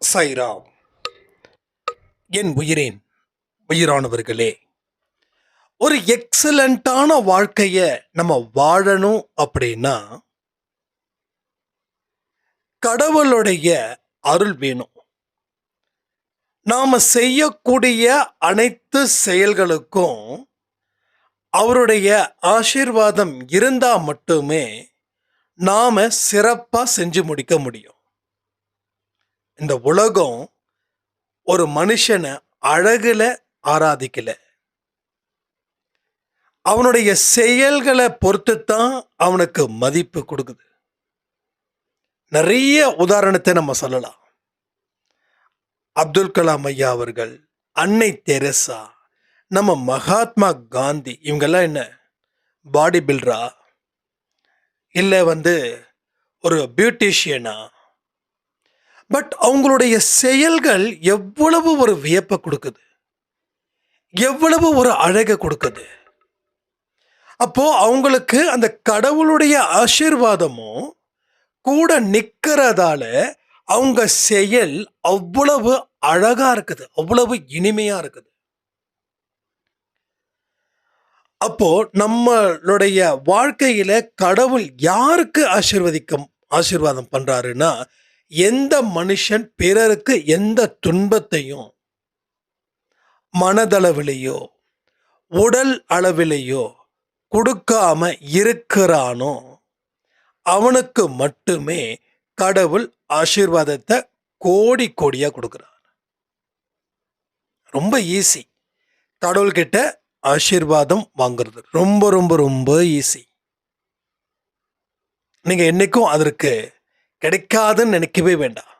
சைராம். என் உயிரேன் உயிரானவர்களே ஒரு எக்ஸலண்ட்டான வாழ்க்கைய நம்ம வாழணும் அப்படின்னா கடவுளுடைய அருள் வேணும். நாம செய்யக்கூடிய அனைத்து செயல்களுக்கும் அவருடைய ஆசீர்வாதம் இருந்தால் மட்டுமே நாம சிறப்பாக செஞ்சு முடிக்க முடியும். இந்த உலகம் ஒரு மனுஷனை அழகுல ஆராதிக்கல. அவனுடைய செயல்களை பொறுத்து தான் அவனுக்கு மதிப்பு கொடுக்குது. நிறைய உதாரணத்தை நம்ம சொல்லலாம். அப்துல் கலாம் ஐயா அவர்கள் அன்னை தெரசா நம்ம மகாத்மா காந்தி இவங்கெல்லாம் என்ன? பாடி பில்டரா இல்லை வந்து ஒரு பியூட்டிஷியனா பட் அவங்களுடைய செயல்கள் எவ்வளவு ஒரு வியப்பை கொடுக்குது? எவ்வளவு ஒரு அழகை கொடுக்குது? அப்போ அவங்களுக்கு அந்த கடவுளுடைய ஆசீர்வாதமும் கூட நிற்கிறதால அவங்க செயல் அவ்வளவு அழகா இருக்குது அவ்வளவு இனிமையா இருக்குது. அப்போ நம்மளுடைய வாழ்க்கையில கடவுள் யாருக்கு ஆசிர்வதிக்கும் ஆசீர்வாதம் பண்றாருன்னா எந்த மனுஷன் பிறருக்கு எந்த துன்பத்தையும் மனதளவிலேயோ உடல் அளவிலேயோ கொடுக்காம இருக்கிறானோ அவனுக்கு மட்டுமே கடவுள் ஆசீர்வாதத்தை கோடி கோடியாக கொடுக்குறான் ரொம்ப ஈஸி கடவுள்கிட்ட ஆசீர்வாதம் வாங்குறது ரொம்ப ரொம்ப ரொம்ப ஈஸி நீங்கள் என்றைக்கும் அதற்கு கிடைக்காதுன்னு நினைக்கவே வேண்டாம்.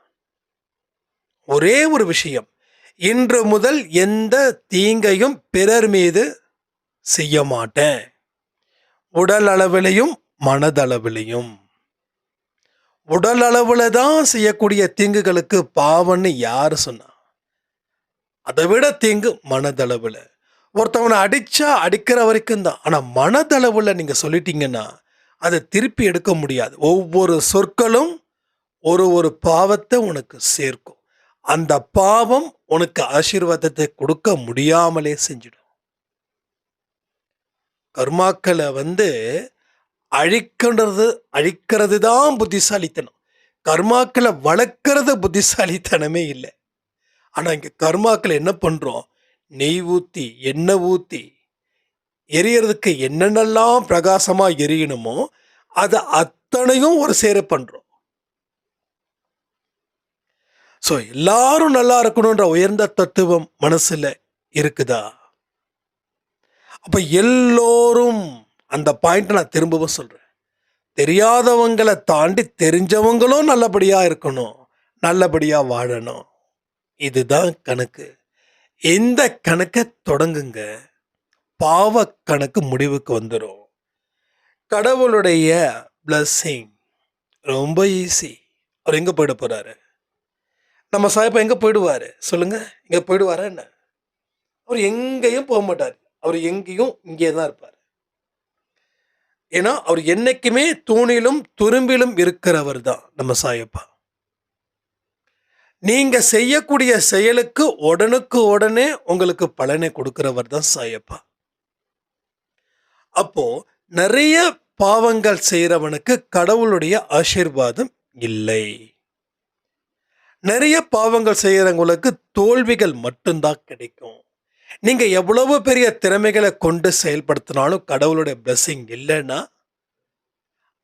ஒரே ஒரு விஷயம் இன்று முதல் எந்த தீங்கையும் பிறர் மீது செய்ய மாட்டேன். உடல் அளவிலையும் மனதளவிலையும் உடல் அளவில் தான் செய்யக்கூடிய தீங்குகளுக்கு பாவம்னு யார் சொன்னா? அதை விட தீங்கு மனதளவில் ஒருத்தவனை அடிச்சா அடிக்கிற வரைக்கும் தான். ஆனால் மனதளவில் நீங்கள் சொல்லிட்டீங்கன்னா அதை திருப்பி எடுக்க முடியாது. ஒவ்வொரு சொற்களும் ஒரு ஒரு பாவத்தை உனக்கு சேர்க்கும். அந்த பாவம் உனக்கு ஆசீர்வாதத்தை கொடுக்க முடியாமலே செஞ்சிடும். கர்மாக்களை வந்து அழிக்கிறது அழிக்கிறது தான் புத்திசாலித்தனம். கர்மாக்களை வளர்க்கறது புத்திசாலித்தனமே இல்லை. ஆனால் இங்கே கர்மாக்களை என்ன பண்ணுறோம் நெய் ஊற்றி எண்ணெய் ஊற்றி எரியறதுக்கு என்னென்னலாம் பிரகாசமாக எரியணுமோ அதை அத்தனையும் ஒரு சேர பண்ணுறோம் ஸோ எல்லாரும் நல்லா இருக்கணுன்ற உயர்ந்த தத்துவம் மனசில் இருக்குதா? அப்போ எல்லோரும் அந்த பாயிண்ட் நான் திரும்பவும் சொல்கிறேன் தெரியாதவங்களை தாண்டி தெரிஞ்சவங்களும் நல்லபடியாக இருக்கணும் நல்லபடியாக வாழணும். இதுதான் கணக்கு. எந்த கணக்கை தொடங்குங்க? பாவ கணக்கு முடிவுக்கு வந்துடும் கடவுளுடைய பிளஸ்ஸிங் ரொம்ப ஈஸி அவர் எங்கே போயிட போகிறாரு நம்ம சாயப்பா எங்கே போயிடுவாரு? சொல்லுங்கள் இங்கே போயிடுவாரா என்ன? அவர் எங்கேயும் போக மாட்டார். அவர் எங்கேயும் இங்கே தான் இருப்பார். ஏன்னா அவர் என்றைக்குமே தூணிலும் துரும்பிலும் இருக்கிறவர் தான் நம்ம சாயப்பா. நீங்கள் செய்யக்கூடிய செயலுக்கு உடனுக்கு உடனே உங்களுக்கு பலனை கொடுக்கிறவர் தான் சாயப்பா. அப்போ நிறைய பாவங்கள் செய்கிறவனுக்கு கடவுளுடைய ஆசீர்வாதம் இல்லை. நிறைய பாவங்கள் செய்கிறவங்களுக்கு தோல்விகள் மட்டும்தான் கிடைக்கும். நீங்கள் எவ்வளவு பெரிய திறமைகளை கொண்டு செயல்படுத்தினாலும் கடவுளுடைய blessing இல்லைன்னா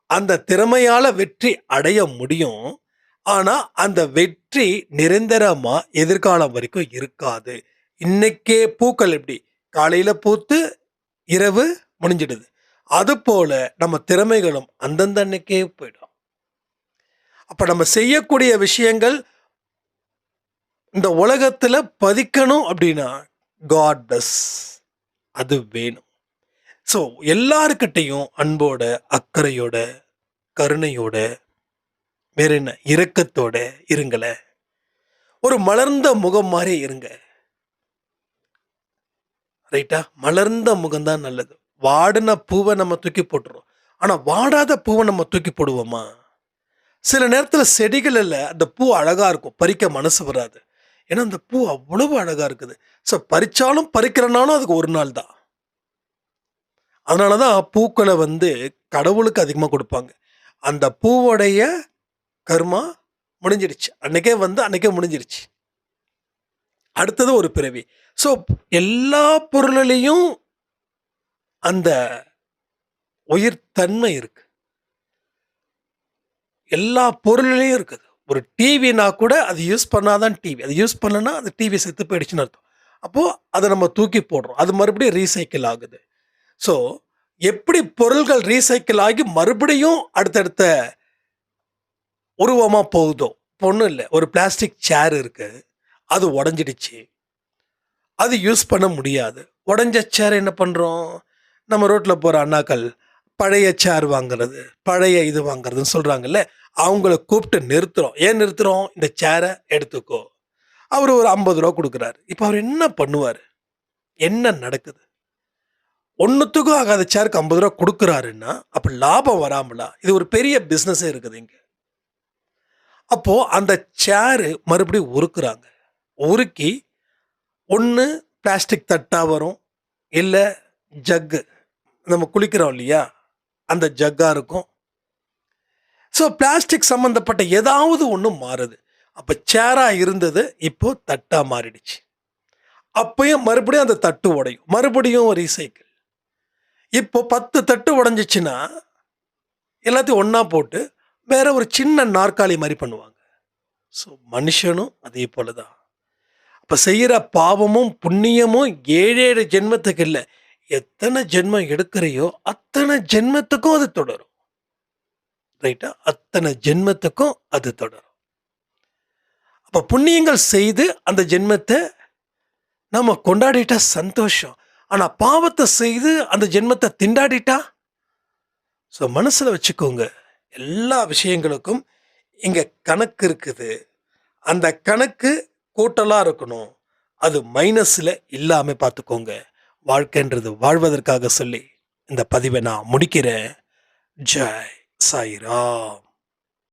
அந்த திறமையால் வெற்றி அடைய முடியும். ஆனால் அந்த வெற்றி நிரந்தரமாக எதிர்காலம் வரைக்கும் இருக்காது. இன்னைக்கே பூக்கள் எப்படி? காலையில் பூத்து இரவு முடிஞ்சிடுது. அதுபோல் நம்ம திறமைகளும் அந்தந்த அன்னைக்கே போயிடும். அப்போ நம்ம செய்யக்கூடிய விஷயங்கள் இந்த உலகத்தில் பதிக்கணும் அப்படின்னா காட் பிளஸ் அது வேணும். ஸோ எல்லாருக்கிட்டையும் அன்போட அக்கறையோட கருணையோட வேற என்ன இரக்கத்தோட இருங்கள. ஒரு மலர்ந்த முகம் மாதிரி இருங்க. ரைட்டா மலர்ந்த முகம்தான் நல்லது. வாடின பூவை நம்ம தூக்கி போட்டுருவோம் ஆனால் வாடாத பூவை நம்ம தூக்கி போடுவோமா? சில நேரத்தில் செடிகளில் அந்த பூ அழகாக இருக்கும். பறிக்க மனசு வராது. ஏன்னா அந்த பூ அவ்வளவு அழகாக இருக்குது. ஸோ பறிச்சாலும் பறிக்கிறனாலும் அதுக்கு ஒரு நாள் தான். அதனால தான் பூக்களை வந்து கடவுளுக்கு அதிகமாக கொடுப்பாங்க. அந்த பூவோடைய கர்மா முடிஞ்சிடுச்சு. அன்றைக்கே வந்து அன்றைக்கே முடிஞ்சிடுச்சு. அடுத்தது ஒரு பிறவி. ஸோ எல்லா பொருளிலையும் அந்த உயிர் தன்மை இருக்கு. எல்லா பொருளிலையும் இருக்குது. ஒரு டிவினா கூட அது யூஸ் பண்ணாதான் டிவி அது யூஸ் பண்ணலன்னா அது டிவி செத்து போயிடுச்சுன்னு அர்த்தம். அப்போது அதை நம்ம தூக்கி போடுறோம். அது மறுபடியும் ரீசைக்கிள் ஆகுது. ஸோ எப்படி பொருள்கள் ரீசைக்கிள் ஆகி மறுபடியும் அடுத்தடுத்த உருவமாக போகுதோ? ஒன்றும் இல்லை. ஒரு பிளாஸ்டிக் சேர் இருக்குது அது உடஞ்சிடுச்சு. அது யூஸ் பண்ண முடியாது. உடஞ்ச சேர் என்ன பண்ணுறோம் நம்ம ரோட்டில் போகிற அண்ணாக்கள் பழைய சேர் வாங்குறது பழைய இது வாங்குறதுன்னு சொல்கிறாங்கல்ல அவங்கள கூப்பிட்டு நிறுத்துறோம். ஏன் நிறுத்துறோம்? இந்த சேரை எடுத்துக்கோ. அவர் ஒரு ஐம்பது ரூபா கொடுக்குறாரு. இப்போ அவர் என்ன பண்ணுவார்? என்ன நடக்குது? ஒன்றுத்துக்கும் ஆகாத சேருக்கு ஐம்பது ரூபா கொடுக்குறாருன்னா அப்போ லாபம் வராமலா? இது ஒரு பெரிய பிஸ்னஸே இருக்குது இங்கே. அப்போது அந்த சேரு மறுபடியும் உருக்குறாங்க. உருக்கி ஒன்று பிளாஸ்டிக் தட்டாக வரும். இல்லை ஜக்கு நம்ம குளிக்கிறோம் இல்லையா? அந்த ஜக்காக இருக்கும். ஸோ பிளாஸ்டிக் சம்மந்தப்பட்ட ஏதாவது ஒன்று மாறுது. அப்போ சேராக இருந்தது இப்போது தட்டாக மாறிடுச்சு. அப்பயும் மறுபடியும் அந்த தட்டு உடையும். மறுபடியும் ரீசைக்கிள் இப்போ பத்து தட்டு உடஞ்சிச்சின்னா எல்லாத்தையும் ஒன்றா போட்டு வேற ஒரு சின்ன நாற்காலி மாதிரி பண்ணுவாங்க. ஸோ மனுஷனும் அதே போல தான் அப்போ செய்கிற பாவமும் புண்ணியமும் ஏழேழு ஜென்மத்துக்கு இல்லை. எத்தனை ஜென்மம் எடுக்கிறையோ அத்தனை ஜென்மத்துக்கும் அது தொடரும். ரைட்டா? அத்தனை ஜென்மத்துக்கும் அது தொடரும். அப்போ புண்ணியங்கள் செய்து அந்த ஜென்மத்தை நம்ம கொண்டாடிட்டா சந்தோஷம். ஆனால் பாவத்தை செய்து அந்த ஜென்மத்தை திண்டாடிட்டா? ஸோ மனசில் வச்சுக்கோங்க. எல்லா விஷயங்களுக்கும் இங்கே கணக்கு இருக்குது. அந்த கணக்கு கூட்டலாக இருக்கணும். அது மைனஸில் இல்லாமல் பார்த்துக்கோங்க வாழ்க்கைன்றது வாழ்வதற்காக சொல்லி இந்த பதிவை நான் முடிக்கிறேன். ஜெய். சாய்ராம்